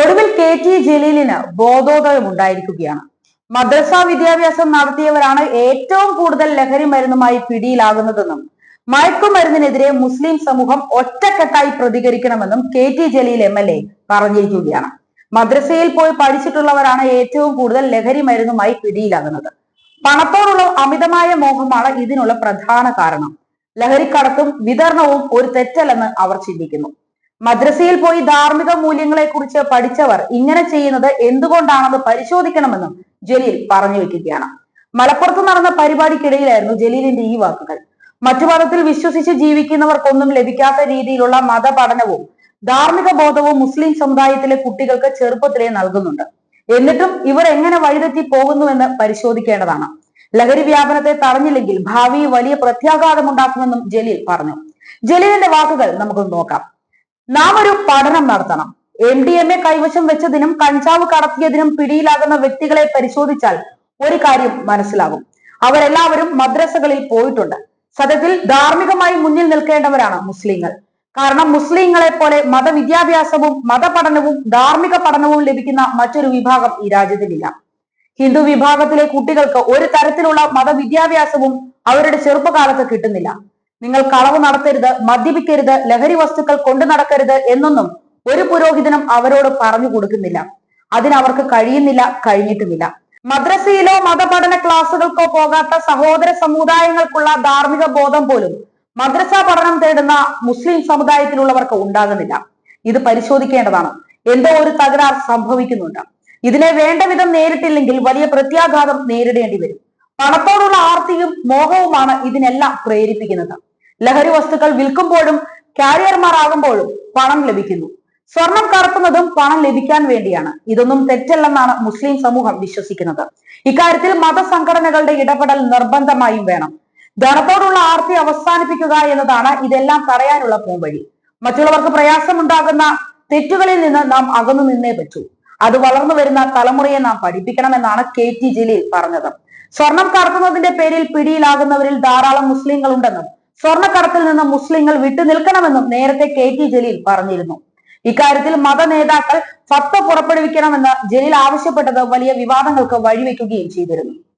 ഒടുവിൽ K T ജലീലിന് ബോധോദയം ഉണ്ടായിരിക്കുകയാണ്. മദ്രസ വിദ്യാഭ്യാസം നടത്തിയവരാണ് ഏറ്റവും കൂടുതൽ ലഹരി മരുന്നുമായി പിടിയിലാകുന്നതെന്നും മയക്കുമരുന്നിനെതിരെ മുസ്ലിം സമൂഹം ഒറ്റക്കെട്ടായി പ്രതികരിക്കണമെന്നും K T Jaleel M L A പറഞ്ഞിരിക്കുകയാണ്. മദ്രസയിൽ പോയി പഠിച്ചിട്ടുള്ളവരാണ് ഏറ്റവും കൂടുതൽ ലഹരി മരുന്നുമായി പിടിയിലാകുന്നത്. പണത്തോടുള്ള അമിതമായ മോഹമാണ് ഇതിനുള്ള പ്രധാന കാരണം. ലഹരിക്കടത്തും വിതരണവും ഒരു തെറ്റല്ലെന്ന് അവർ ചിന്തിക്കുന്നു. മദ്രസയിൽ പോയി ധാർമ്മിക മൂല്യങ്ങളെ കുറിച്ച് പഠിച്ചവർ ഇങ്ങനെ ചെയ്യുന്നത് എന്തുകൊണ്ടാണെന്ന് പരിശോധിക്കണമെന്നും ജലീൽ പറഞ്ഞു വെക്കുകയാണ്. മലപ്പുറത്ത് നടന്ന പരിപാടിക്കിടയിലായിരുന്നു ജലീലിന്റെ ഈ വാക്കുകൾ. മറ്റു മതത്തിൽ വിശ്വസിച്ച് ജീവിക്കുന്നവർക്കൊന്നും ലഭിക്കാത്ത രീതിയിലുള്ള മതപഠനവും ധാർമ്മിക ബോധവും മുസ്ലിം സമുദായത്തിലെ കുട്ടികൾക്ക് ചെറുപ്പത്തിലേ നൽകുന്നുണ്ട്. എന്നിട്ടും ഇവർ എങ്ങനെ വഴിതെറ്റി പോകുന്നുവെന്ന് പരിശോധിക്കേണ്ടതാണ്. ലഹരി വ്യാപനത്തെ തടഞ്ഞില്ലെങ്കിൽ ഭാവി വലിയ പ്രത്യാഘാതമുണ്ടാക്കുമെന്നും ജലീൽ പറഞ്ഞു. ജലീലിന്റെ വാക്കുകൾ നമുക്ക് നോക്കാം. നാം ഒരു പഠനം നടത്തണം. എം ഡി എം എ കൈവശം വെച്ചതിനും കഞ്ചാവ് കടത്തിയതിനും പിടിയിലാകുന്ന വ്യക്തികളെ പരിശോധിച്ചാൽ ഒരു കാര്യം മനസ്സിലാകും. അവരെല്ലാവരും മദ്രസകളിൽ പോയിട്ടുണ്ട്. സത്യത്തിൽ ധാർമ്മികമായി മുന്നിൽ നിൽക്കേണ്ടവരാണ് മുസ്ലിങ്ങൾ. കാരണം മുസ്ലിങ്ങളെ പോലെ മതവിദ്യാഭ്യാസവും മതപഠനവും ധാർമ്മിക പഠനവും ലഭിക്കുന്ന മറ്റൊരു വിഭാഗം ഈ രാജ്യത്തിലില്ല. ഹിന്ദു വിഭാഗത്തിലെ കുട്ടികൾക്ക് ഒരു തരത്തിലുള്ള മതവിദ്യാഭ്യാസവും അവരുടെ ചെറുപ്പകാലത്ത് കിട്ടുന്നില്ല. നിങ്ങൾ കളവ് നടത്തരുത് മദ്യപിക്കരുത് ലഹരി വസ്തുക്കൾ കൊണ്ടു നടക്കരുത് എന്നൊന്നും ഒരു പുരോഹിതനും അവരോട് പറഞ്ഞു കൊടുക്കുന്നില്ല. അതിനവർക്ക് കഴിയുന്നില്ല കഴിഞ്ഞിട്ടുമില്ല. മദ്രസയിലോ മതപഠന ക്ലാസുകൾക്കോ പോകാത്ത സഹോദര സമുദായങ്ങൾക്കുള്ള ധാർമ്മിക ബോധം പോലും മദ്രസ പഠനം തേടുന്ന മുസ്ലിം സമുദായത്തിലുള്ളവർക്ക് ഉണ്ടാകുന്നില്ല. ഇത് പരിശോധിക്കേണ്ടതാണ്. എന്തോ ഒരു തകരാർ സംഭവിക്കുന്നുണ്ട്. ഇതിനെ വേണ്ട വിധം നേരിട്ടില്ലെങ്കിൽ വലിയ പ്രത്യാഘാതം നേരിടേണ്ടി വരും. പണത്തോടുള്ള ആർത്തിയും മോഹവുമാണ് ഇതിനെല്ലാം പ്രേരിപ്പിക്കുന്നത്. ലഹരി വസ്തുക്കൾ വിൽക്കുമ്പോഴും കാരിയർമാർ ആകുമ്പോഴും പണം ലഭിക്കുന്നു. സ്വർണം കടത്തുന്നതും പണം ലഭിക്കാൻ വേണ്ടിയാണ്. ഇതൊന്നും തെറ്റല്ലെന്നാണ് മുസ്ലിം സമൂഹം വിശ്വസിക്കുന്നത്. ഇക്കാര്യത്തിൽ മതസംഘടനകളുടെ ഇടപെടൽ നിർബന്ധമായും വേണം. ധനത്തോടുള്ള ആർത്തി അവസാനിപ്പിക്കുക എന്നതാണ് ഇതെല്ലാം തടയാനുള്ള പോംവഴി. മറ്റുള്ളവർക്ക് പ്രയാസമുണ്ടാകുന്ന തെറ്റുകളിൽ നിന്ന് നാം അകന്നു നിന്നേ പറ്റൂ. അത് വളർന്നു വരുന്ന തലമുറയെ നാം പഠിപ്പിക്കണമെന്നാണ് കെ ടി ജലീൽ പറഞ്ഞത്. സ്വർണം കടത്തുന്നതിന്റെ പേരിൽ പിടിയിലാകുന്നവരിൽ ധാരാളം മുസ്ലിങ്ങൾ ഉണ്ടെന്നും സ്വർണക്കടത്തിൽ നിന്ന് മുസ്ലിങ്ങൾ വിട്ടുനിൽക്കണമെന്നും നേരത്തെ കെ ടി ജലീൽ പറഞ്ഞിരുന്നു. ഇക്കാര്യത്തിൽ മത നേതാക്കൾ ഫത്വ പുറപ്പെടുവിക്കണമെന്ന് ജലീൽ ആവശ്യപ്പെട്ടത് വലിയ വിവാദങ്ങൾക്ക് വഴിവെക്കുകയും ചെയ്തിരുന്നു.